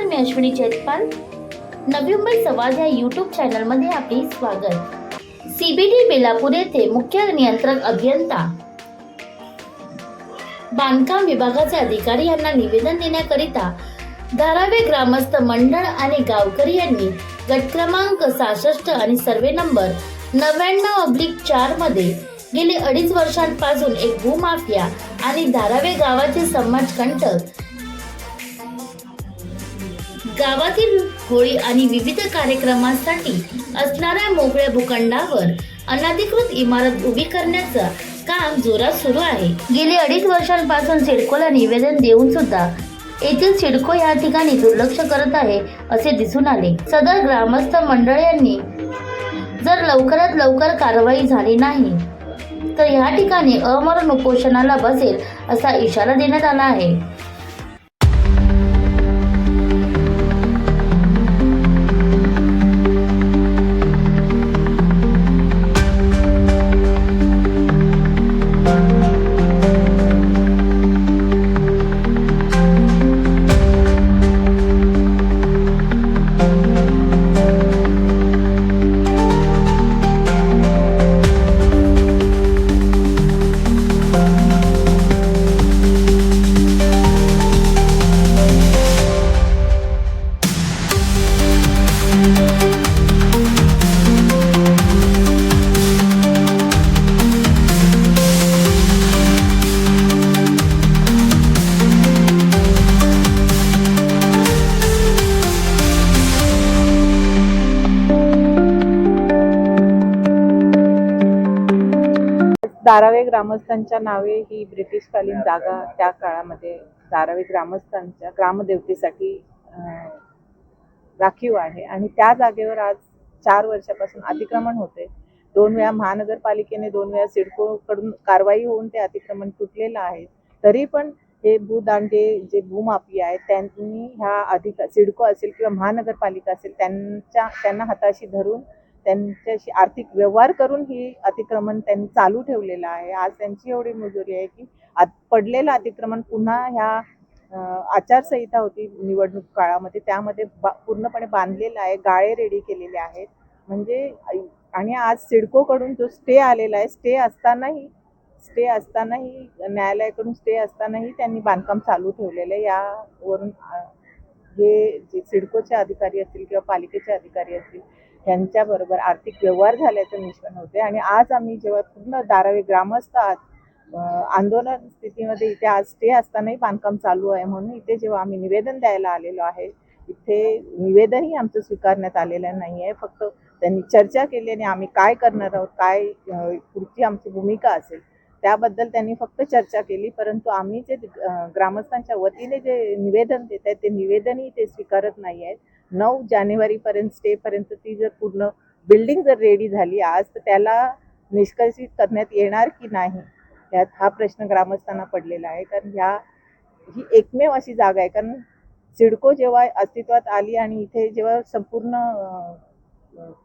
नमस्कार मी अश्विनी चैतपाल नवी मुंबई संवाद या यूट्यूब चॅनलमध्ये आपले स्वागत. सीबीडी बेलापूर येथे मुख्य नियंत्रक अभियंता. बांधकाम विभागाचे अधिकारी यांना निवेदन देण्याकरिता धारावे ग्रामस्थ मंडळ आणि गावकरी यांनी गट क्रमांक सहासष्ट आणि सर्वे नंबर नव्याण्णव अब्लिक चारमध्ये गेली अडीच वर्षांपासून एक भूमाफिया आणि धारावे गावाचे समाजकंटक गावातील होळी आणि विविध कार्यक्रमांसाठी असणाऱ्या मोकळ्या भूखंडावर अनधिकृत इमारत उभी करण्याचं काम जोरात सुरू आहे. गेली अडीच वर्षांपासून सिडकोला निवेदन देऊन सुद्धा येथील सिडको या ठिकाणी दुर्लक्ष करत आहे असे दिसून आले. सदर ग्रामस्थ मंडळ यांनी जर लवकरात लवकर कारवाई झाली नाही तर या ठिकाणी अमरण उपोषणाला बसेल असा इशारा देण्यात आला आहे. दारावे ग्रामस्थांच्या नावे ही ब्रिटिशकालीन जागा त्या काळामध्ये दारावे ग्रामस्थांच्या ग्रामदेवतेसाठी राखीव आहे. आणि त्या जागेवर आज चार वर्षापासून अतिक्रमण होते दोन वेळा महानगरपालिकेने दोन वेळा सिडको कडून कारवाई होऊन ते अतिक्रमण तुटलेलं आहे. तरी पण हे भूदांडे जे भूमापी आहेत त्यांनी ह्या अधिक सिडको असेल किंवा महानगरपालिका असेल त्यांच्या त्यांना हाताशी धरून त्यांच्याशी आर्थिक व्यवहार करून ही अतिक्रमण त्यांनी चालू ठेवलेलं आहे. आज त्यांची एवढी मजुरी आहे की पडलेलं अतिक्रमण पुन्हा ह्या आचारसंहिता होती निवडणूक काळामध्ये. त्यामध्ये बा- पूर्णपणे बांधलेलं आहे गाळे रेडी केलेले आहेत. म्हणजे आणि आज सिडकोकडून जो स्टे आलेला आहे स्टे असतानाही स्टे असतानाही न्यायालयाकडून स्टे असतानाही त्यांनी बांधकाम चालू ठेवलेलं आहे. यावरून हे जे सिडकोचे अधिकारी असतील किंवा पालिकेचे अधिकारी असतील यांच्याबरोबर आर्थिक व्यवहार झाल्याचं निष्पन्न होते. आणि आज आम्ही जेव्हा पूर्ण दारावे ग्रामस्थ आहात आंदोलन स्थितीमध्ये इथे आज स्टे असतानाही बांधकाम चालू आहे म्हणून इथे जेव्हा आम्ही निवेदन द्यायला आलेलो आहे इथे निवेदनही आमचं स्वीकारण्यात आलेलं नाही आहे. फक्त त्यांनी चर्चा केली आणि आम्ही काय करणार आहोत काय पुढची आमची भूमिका असेल त्याबद्दल त्यांनी फक्त चर्चा केली. परंतु आम्ही जे ग्रामस्थांच्या वतीने जे निवेदन देत आहेत ते निवेदनही ते स्वीकारत नाही आहेत. नऊ जानेवारीपर्यंत स्टेपर्यंत ती जर पूर्ण बिल्डिंग जर रेडी झाली आज तर त्याला निष्कर्षित करण्यात येणार की नाही यात हा प्रश्न ग्रामस्थांना पडलेला आहे. कारण ह्या ही एकमेव अशी जागा आहे. कारण सिडको जेव्हा अस्तित्वात आली आणि इथे जेव्हा संपूर्ण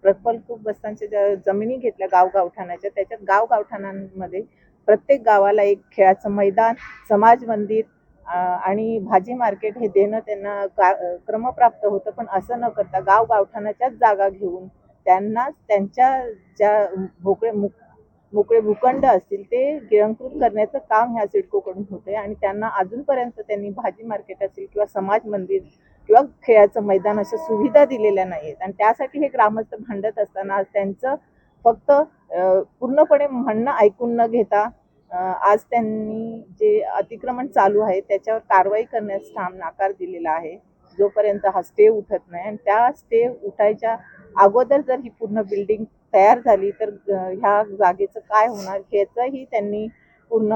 प्रकल्प बसतांच्या ज्या जमिनी घेतल्या गाव गावठाणाच्या त्याच्यात गाव गावठाणांमध्ये प्रत्येक गावाला एक खेळाचं मैदान समाज मंदिर आणि भाजी मार्केट हे देणं त्यांना का क्रमप्राप्त होतं पण असं न करता गाव गावठाणाच्याच जागा घेऊन त्यांना त्यांच्या ज्या मोकळे मुक मोकळे भूखंड असतील ते गिळंकृत करण्याचं काम ह्या सिडकोकडून होते आणि त्यांना अजूनपर्यंत त्यांनी भाजी मार्केट असेल किंवा समाज मंदिर किंवा खेळाचं मैदान अशा सुविधा दिलेल्या नाहीत आणि त्यासाठी हे ग्रामस्थ भांडत असताना त्यांचं फक्त पूर्णपणे म्हणणं ऐकून न घेता आज त्यांनी जे अतिक्रमण चालू आहे त्याच्यावर कारवाई करण्यास ठाम नाकार दिलेला आहे. जोपर्यंत हा स्टे उठत नाही आणि त्या स्टे उठायच्या अगोदर जर ही पूर्ण बिल्डिंग तयार झाली तर ह्या जागेचं काय होणार ह्याचंही त्यांनी पूर्ण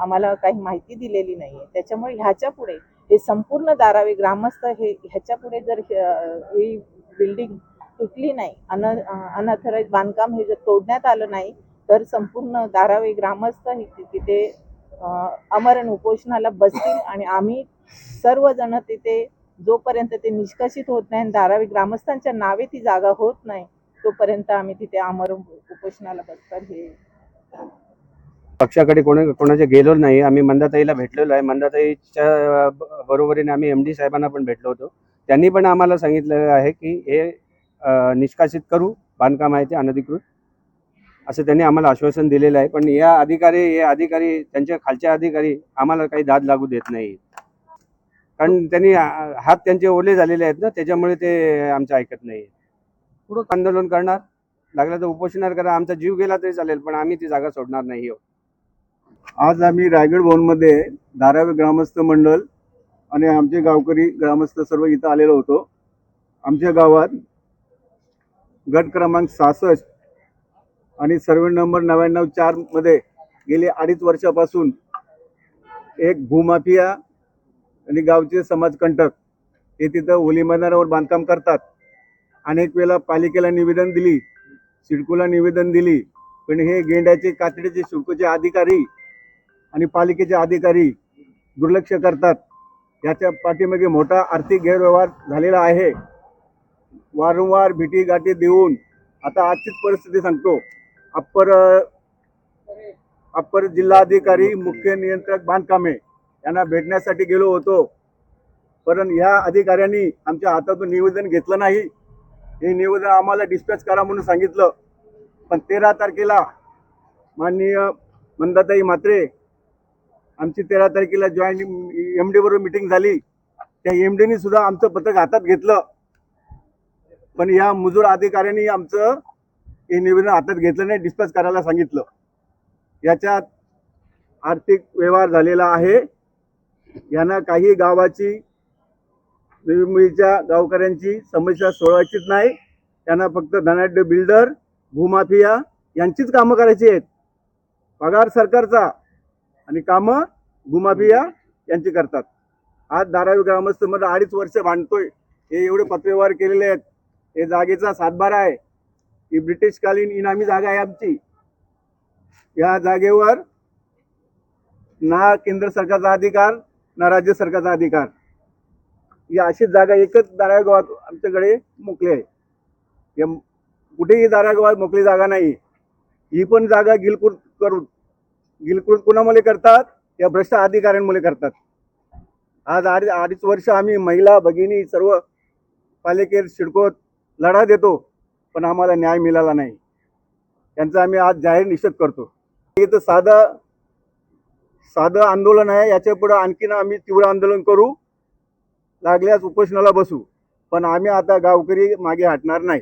आम्हाला काही माहिती दिलेली नाही आहे त्याच्यामुळे ह्याच्या पुढे हे संपूर्ण दारावे ग्रामस्थ हे ह्याच्या पुढे जर ही बिल्डिंग तुटली नाही अन अनअथराईज बांधकाम हे जर तोडण्यात आलं नाही तर संपूर्ण धारावी ग्रामस्थ हे तिथे अमरण उपोषणाला बसतील आणि आम्ही सर्वजण तिथे जोपर्यंत ते निष्कासित होत नाही आणि धारावी ग्रामस्थांच्या नावे ती जागा होत नाही तोपर्यंत आम्ही तिथे आमरण उपोषणाला बसतात हे. पक्षाकडे कोणी कोणाचे गेलो नाही. आम्ही मंदाताईला भेटलेलो आहे. मंदाताईच्या बरोबरीने आम्ही एम डी साहेबांना पण भेटलो होतो. त्यांनी पण आम्हाला सांगितलेलं आहे की हे निष्कासित करू. बांधकाम आहे ते अनधिकृत. असं त्यांनी आम्हाला आश्वासन दिलेलं आहे. पण या अधिकारी हे अधिकारी त्यांच्या खालच्या अधिकारी आम्हाला काही दाद लागू देत नाही कारण त्यांनी हात त्यांचे ओले झालेले आहेत ना त्याच्यामुळे ते आमचं ऐकत नाही पुढं आंदोलन करणार लागलं तर उपोषणावर करा आमचा जीव गेला तरी चालेल पण आम्ही ती जागा सोडणार नाही हो. आज आम्ही रायगड भवनमध्ये धारावी ग्रामस्थ मंडळ आणि आमचे गावकरी ग्रामस्थ सर्व इथं आलेलो होतो. आमच्या गावात गट क्रमांक सहासष्ट आणि सर्वे नंबर नव्याण्णव चारमध्ये गेले अडीच वर्षापासून एक भूमाफिया आणि गावचे समाजकंटक हे तिथं होली मैदानावर बांधकाम करतात. अनेक वेळा पालिकेला निवेदन दिली सिडकोला निवेदन दिली पण हे गेंड्याचे कातडीचे सिडकोचे अधिकारी आणि पालिकेचे अधिकारी दुर्लक्ष करतात. याच्या पाठीमागे मोठा आर्थिक गैरव्यवहार झालेला आहे. वारंवार भेटी गाठी देऊन आता आजचीच परिस्थिती सांगतो. अप्पर अप्पर जिल्हाधिकारी मुख्य नियंत्रक बांधकामे यांना भेटण्यासाठी गेलो होतो. पण ह्या अधिकाऱ्यांनी आमच्या हातातून निवेदन घेतलं नाही. हे निवेदन आम्हाला डिस्पॅच करा म्हणून सांगितलं. पण तेरा तारखेला माननीय मंदाताई म्हात्रे आमची तेरा तारखेला जॉईंट एम डी बरोबर मिटिंग झाली. त्या एम डीनी सुद्धा आमचं पत्रक हातात घेतलं. पण या मजूर अधिकाऱ्यांनी आमचं हे निवेदन हातात घेतलं नाही डिस्पॅच करायला सांगितलं. याच्यात आर्थिक व्यवहार झालेला आहे. यांना काही गावाची नवी गावकऱ्यांची समस्या सोडवायचीच नाही. त्यांना फक्त धनाढ्य बिल्डर भूमाफिया यांचीच कामं करायची आहेत. पगार सरकारचा आणि कामं भूमाफिया यांची करतात. आज धारावी ग्रामस्थ मला अडीच वर्ष भांडतोय. हे एवढे पत्रव्यवहार केलेले आहेत. हे जागेचा सातबारा आहे. ही ब्रिटिशकालीन इनामी जागा आहे आमची. या जागेवर ना केंद्र सरकारचा अधिकार ना राज्य सरकारचा अधिकार. ही अशी जागा एकच धारावी गावात आमच्याकडे मोकली आहे. या कुठेही धारावी गावात मोकळी जागा नाही. ही पण जागा गिलकुट करून गिलकुट कुणामुळे करतात? या भ्रष्ट अधिकाऱ्यांमुळे करतात. आज अडीच अडीच वर्ष आम्ही महिला भगिनी सर्व पालिकेत शिडकोत लढा देतो. पण आम्हाला न्याय मिळाला नाही. त्यांचा आम्ही आज जाहीर निषेध करतो. इथं साधं साधं आंदोलन आहे. याच्या पुढं आणखीन आम्ही तीव्र आंदोलन करू. लागल्यास उपोषणाला बसू. पण आम्ही आता गावकरी मागे हटणार नाही.